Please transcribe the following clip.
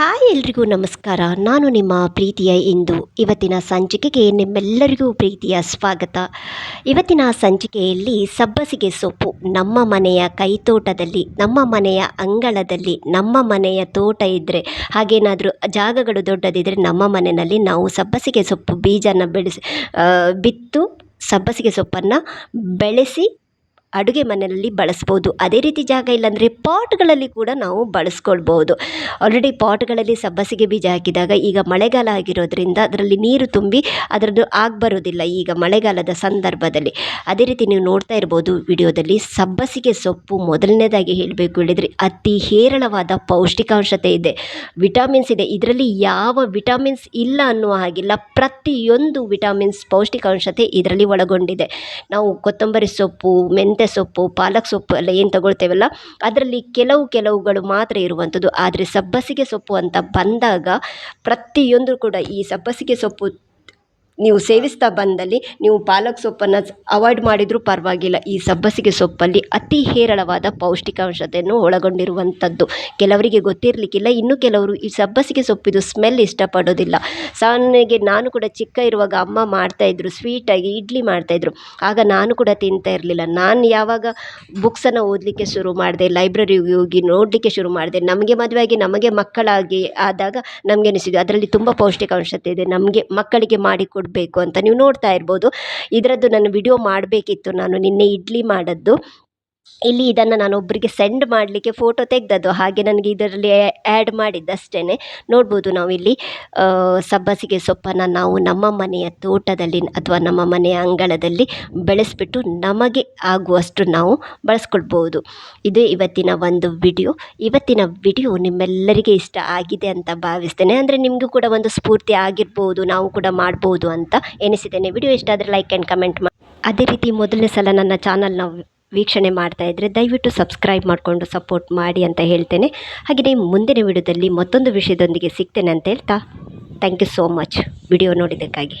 Hi ಎಲ್ರಿಗೂ ನಮಸ್ಕಾರ. ನಾನು ನಿಮ್ಮ ಪ್ರೀತಿಯ ಇಂದು. ಇವತ್ತಿನ ಸಂಚಿಕೆಗೆ ನಿಮ್ಮೆಲ್ಲರಿಗೂ ಪ್ರೀತಿಯ ಸ್ವಾಗತ. ಇವತ್ತಿನ ಸಂಚಿಕೆಯಲ್ಲಿ ಸಬ್ಬಸಿಗೆ ಸೊಪ್ಪು. ನಮ್ಮ ಮನೆಯ ಕೈತೋಟದಲ್ಲಿ, ನಮ್ಮ ಮನೆಯ ಅಂಗಳದಲ್ಲಿ, ನಮ್ಮ ಮನೆಯ ತೋಟ ಇದ್ದರೆ ಹಾಗೇನಾದರೂ ಜಾಗಗಳು ದೊಡ್ಡದಿದ್ದರೆ ನಮ್ಮ ಮನೆಯಲ್ಲಿ ನಾವು ಸಬ್ಬಸಿಗೆ ಸೊಪ್ಪು ಬೀಜನ ಬೆಳೆಸಿ ಬಿತ್ತು ಸಬ್ಬಸಿಗೆ ಸೊಪ್ಪನ್ನು ಬೆಳೆಸಿ ಅಡುಗೆ ಮನೆಯಲ್ಲಿ ಬಳಸ್ಬೋದು. ಅದೇ ರೀತಿ ಜಾಗ ಇಲ್ಲಾಂದರೆ ಪಾಟ್ಗಳಲ್ಲಿ ಕೂಡ ನಾವು ಬಳಸ್ಕೊಳ್ಬೋದು. ಆಲ್ರೆಡಿ ಪಾಟ್ಗಳಲ್ಲಿ ಸಬ್ಬಸಿಗೆ ಬೀಜ ಹಾಕಿದಾಗ ಈಗ ಮಳೆಗಾಲ ಆಗಿರೋದ್ರಿಂದ ಅದರಲ್ಲಿ ನೀರು ತುಂಬಿ ಅದರದ್ದು ಆಗಬರೋದಿಲ್ಲ ಈಗ ಮಳೆಗಾಲದ ಸಂದರ್ಭದಲ್ಲಿ. ಅದೇ ರೀತಿ ನೀವು ನೋಡ್ತಾ ಇರ್ಬೋದು ವಿಡಿಯೋದಲ್ಲಿ ಸಬ್ಬಸಿಗೆ ಸೊಪ್ಪು ಮೊದಲನೇದಾಗಿ ಹೇಳಬೇಕು ಹೇಳಿದರೆ ಅತಿ ಹೇರಳವಾದ ಪೌಷ್ಟಿಕಾಂಶತೆ ಇದೆ. ವಿಟಮಿನ್ಸ್ ಇದೆ. ಇದರಲ್ಲಿ ಯಾವ ವಿಟಮಿನ್ಸ್ ಇಲ್ಲ ಅನ್ನುವ ಹಾಗಿಲ್ಲ. ಪ್ರತಿಯೊಂದು ವಿಟಮಿನ್ಸ್ ಪೌಷ್ಟಿಕಾಂಶತೆ ಇದರಲ್ಲಿ ಒಳಗೊಂಡಿದೆ. ನಾವು ಕೊತ್ತಂಬರಿ ಸೊಪ್ಪು, ಮೆಂತ್ಯ ಸೊಪ್ಪು, ಪಾಲಕ್ ಸೊಪ್ಪು ಎಲ್ಲ ಏನು ತಗೊಳ್ತೇವಲ್ಲ, ಅದರಲ್ಲಿ ಕೆಲವು ಕೆಲವುಗಳು ಮಾತ್ರ ಇರುವಂಥದ್ದು ಆದರೆ ಸಬ್ಬಸಿಗೆ ಸೊಪ್ಪು ಅಂತ ಬಂದಾಗ ಪ್ರತಿಯೊಂದು ಕೂಡ ಈ ಸಬ್ಬಸಿಗೆ ಸೊಪ್ಪು ನೀವು ಸೇವಿಸ್ತಾ ಬಂದಲ್ಲಿ ನೀವು ಪಾಲಕ್ ಸೊಪ್ಪನ್ನು ಅವಾಯ್ಡ್ ಮಾಡಿದರೂ ಪರವಾಗಿಲ್ಲ. ಈ ಸಬ್ಬಸಿಗೆ ಸೊಪ್ಪಲ್ಲಿ ಅತಿ ಹೇರಳವಾದ ಪೌಷ್ಟಿಕಾಂಶತೆಯನ್ನು ಒಳಗೊಂಡಿರುವಂಥದ್ದು. ಕೆಲವರಿಗೆ ಗೊತ್ತಿರಲಿಕ್ಕಿಲ್ಲ, ಇನ್ನು ಕೆಲವರು ಈ ಸಬ್ಬಸಿಗೆ ಸೊಪ್ಪಿದು ಸ್ಮೆಲ್ ಇಷ್ಟಪಡೋದಿಲ್ಲ. ಸಾಮಾನ್ಯಗೆ ನಾನು ಕೂಡ ಚಿಕ್ಕ ಇರುವಾಗ ಅಮ್ಮ ಮಾಡ್ತಾಯಿದ್ರು ಸ್ವೀಟಾಗಿ ಇಡ್ಲಿ ಮಾಡ್ತಾಯಿದ್ರು ಆಗ ನಾನು ಕೂಡ ತಿಂತಾ ಇರಲಿಲ್ಲ. ನಾನು ಯಾವಾಗ ಬುಕ್ಸನ್ನು ಓದಲಿಕ್ಕೆ ಶುರು ಮಾಡಿದೆ ಲೈಬ್ರರಿಗೆ ಹೋಗಿ ನೋಡಲಿಕ್ಕೆ ಶುರು ಮಾಡಿದೆ, ನಮಗೆ ಮದುವೆಯಾಗಿ ನಮಗೆ ಮಕ್ಕಳಾಗಿ ಆದಾಗ ನಮಗೆ ಅನಿಸಿದ್ದು, ಅದರಲ್ಲಿ ತುಂಬ ಪೌಷ್ಟಿಕಾಂಶತೆ ಇದೆ, ನಮಗೆ ಮಕ್ಕಳಿಗೆ ಮಾಡಿ ಕೊಡಬೇಕು ಅಂತ ನೀವು ನೋಡ್ತಾ ಇರ್ಬೋದು. ಇದರದ್ದು ನಾನು ವಿಡಿಯೋ ಮಾಡಬೇಕಿತ್ತು. ನಾನು ನಿನ್ನೆ ಇಡ್ಲಿ ಮಾಡದ್ದು. ಇಲ್ಲಿ ಇದನ್ನು ನಾನು ಒಬ್ಬರಿಗೆ ಸೆಂಡ್ ಮಾಡಲಿಕ್ಕೆ ಫೋಟೋ ತೆಗೆದದ್ದು. ಹಾಗೆ ನನಗೆ ಇದರಲ್ಲಿ ಆ್ಯಡ್ ಮಾಡಿದ್ದಷ್ಟೇ ನೋಡ್ಬೋದು ನಾವಿಲ್ಲಿ ಸಬ್ಬಸಿಗೆ ಸೊಪ್ಪನ್ನು ನಾವು ನಮ್ಮ ಮನೆಯ ತೋಟದಲ್ಲಿ ಅಥವಾ ನಮ್ಮ ಮನೆಯ ಅಂಗಳದಲ್ಲಿ ಬೆಳೆಸಿಬಿಟ್ಟು ನಮಗೆ ಆಗುವಷ್ಟು ನಾವು ಬಳಸ್ಕೊಳ್ಬೋದು. ಇದು ಇವತ್ತಿನ ಒಂದು ವಿಡಿಯೋ ಇವತ್ತಿನ ವಿಡಿಯೋ ನಿಮ್ಮೆಲ್ಲರಿಗೆ ಇಷ್ಟ ಆಗಿದೆ ಅಂತ ಭಾವಿಸ್ತೇನೆ. ಅಂದರೆ ನಿಮಗೂ ಕೂಡ ಒಂದು ಸ್ಫೂರ್ತಿ ಆಗಿರ್ಬೋದು, ನಾವು ಕೂಡ ಮಾಡ್ಬೋದು ಅಂತ ಎನಿಸಿದ್ದೇನೆ. ವಿಡಿಯೋ ಇಷ್ಟ ಆದರೆ ಲೈಕ್ ಆ್ಯಂಡ್ ಕಮೆಂಟ್ ಮಾಡಿ ಅದೇ ರೀತಿ ಮೊದಲನೇ ಸಲ ನನ್ನ ಚಾನಲ್ನ ವೀಕ್ಷಣೆ ಮಾಡ್ತಾ ಇದ್ದರೆ ದಯವಿಟ್ಟು ಸಬ್ಸ್ಕ್ರೈಬ್ ಮಾಡಿಕೊಂಡು ಸಪೋರ್ಟ್ ಮಾಡಿ ಅಂತ ಹೇಳ್ತೇನೆ. ಹಾಗೆಯೇ ಮುಂದಿನ ವಿಡಿಯೋದಲ್ಲಿ ಮತ್ತೊಂದು ವಿಷಯದೊಂದಿಗೆ ಸಿಗ್ತೇನೆ ಅಂತ ಹೇಳ್ತಾ thank you so much video ನೋಡಿದ್ದಕ್ಕಾಗಿ.